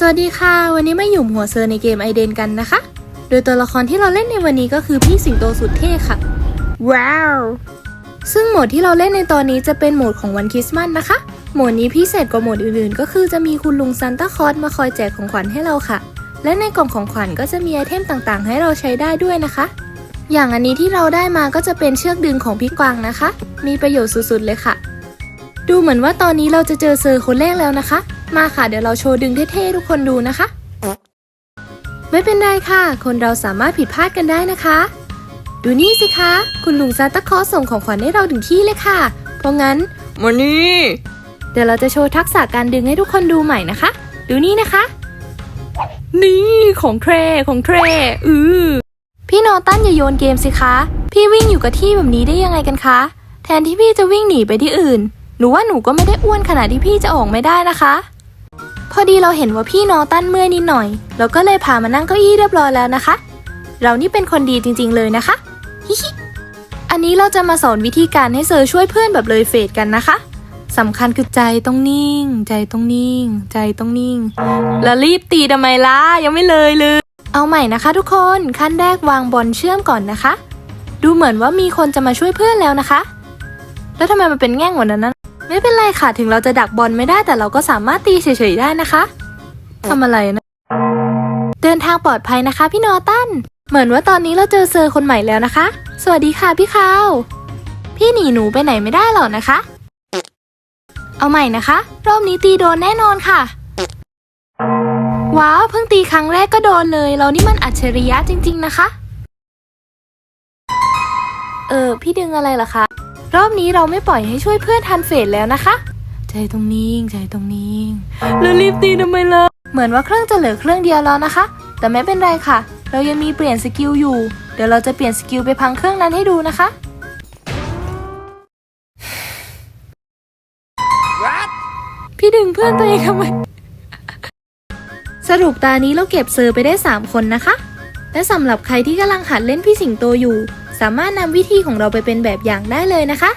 สวัสดีค่ะ วันนี้มาหยุ่มหัวเซอร์ในเกมไอเดนกันนะคะ โดยตัวละครที่เราเล่นในวันนี้ก็คือพี่สิงโตสุดเท่ค่ะ ว้าว ซึ่งโหมดที่เราเล่นในตอนนี้จะเป็นโหมดของวันคริสต์มาสนะคะ โหมดนี้พิเศษกว่าโหมดอื่นๆ ก็คือจะมีคุณลุงซานต้าคลอสมาคอยแจกของขวัญให้เราค่ะ และในกล่องของขวัญก็จะมีไอเทมต่างๆ ให้เราใช้ได้ด้วยนะคะ อย่างอันนี้ที่เราได้มาก็จะเป็นเชือกดึงของพี่กวางนะคะ มีประโยชน์สุดๆเลยค่ะ ดูเหมือนว่าตอนนี้เราจะเจอเซอร์คนแรกแล้วนะคะ มาค่ะเดี๋ยวเราโชว์ดึงเท่ๆทุกคนดูนะคะ ไม่เป็นไรค่ะ คนเราสามารถผิดพลาดกันได้นะคะ ดูนี่สิคะ คุณลุงซานตาคลอสส่งของขวัญให้เราถึงที่เลยค่ะ เพราะงั้นมานี่เดี๋ยวเราจะโชว์ทักษะการดึงให้ทุกคนดูใหม่นะคะ ดูนี่นะคะ นี่ของแทรของแทรอือพี่นอตันอย่าโยนเกมสิคะ พี่วิ่งอยู่กับที่แบบนี้ได้ยังไงกันคะ แทนที่พี่จะวิ่งหนีไปที่อื่น หนูว่าหนูก็ไม่ได้อ้วนขนาดที่พี่จะออกไม่ได้นะคะพ อดีเราเห็นว่าพี่นอตันเมื่อยนิดหน่อย เราก็เลยพามานั่งเก้าอี้เรียบร้อยแล้วนะคะ เรานี่เป็นคนดีจริงๆเลยนะคะฮิฮิอันนี้เราจะมาสอนวิธีการให้เซอร์ช่วยเพื่อนแบบเลยเฟดกันนะคะสำคัญคือใจต้องนิ่ง ใจต้องนิ่ง ใจต้องนิ่ง แล้วรีบตีทำไมล่ะยังไม่เลยเลย เอาใหม่นะคะทุกคนขั้นแรกวางบอลเชื่อมก่อนนะคะ ดูเหมือนว่ามีคนจะมาช่วยเพื่อนแล้วนะคะ แล้วทำไมมันเป็นแง่งกว่านั้น ไม่เป็นไรค่ะ ถึงเราจะดักบอลไม่ได้แต่เราก็สามารถตีเฉยๆได้นะคะทำอะไรนะ เดินทางปลอดภัยนะคะ พี่นอตัน เหมือนว่าตอนนี้เราเจอเซอร์คนใหม่แล้วนะคะ สวัสดีค่ะพี่คาว พี่หนีหนูไปไหนไม่ได้หรอกนะคะ เอาใหม่นะคะ รอบนี้ตีโดนแน่นอนค่ะ ว้าวเพิ่งตีครั้งแรกก็โดนเลย เรานี่มันอัจฉริยะจริง ๆนะคะ เออ พี่ดึงอะไรล่ะคะ รอบนี้เราไม่ปล่อยให้ช่วยเพื่อนทันเฟสแล้วนะคะ ใจตรงนิ่งใจตรงนิ่งแล้วรีบตีทำไมล่ะเหมือนว่าเครื่องจะเหลือเครื่องเดียวแล้วนะคะ แต่ไม่เป็นไรค่ะ เรายังมีเปลี่ยนสกิลอยู่ เดี๋ยวเราจะเปลี่ยนสกิลไปพังเครื่องนั้นให้ดูนะคะ พี่ดึงเพื่อนตัวเองทำไม สรุปตานี้เราเก็บเซอร์ไปได้ 3 คนนะคะ และสำหรับใครที่กำลังหัดเล่นพี่สิงโตอยู่ สามารถนำวิธีของเราไปเป็นแบบอย่างได้เลยนะคะ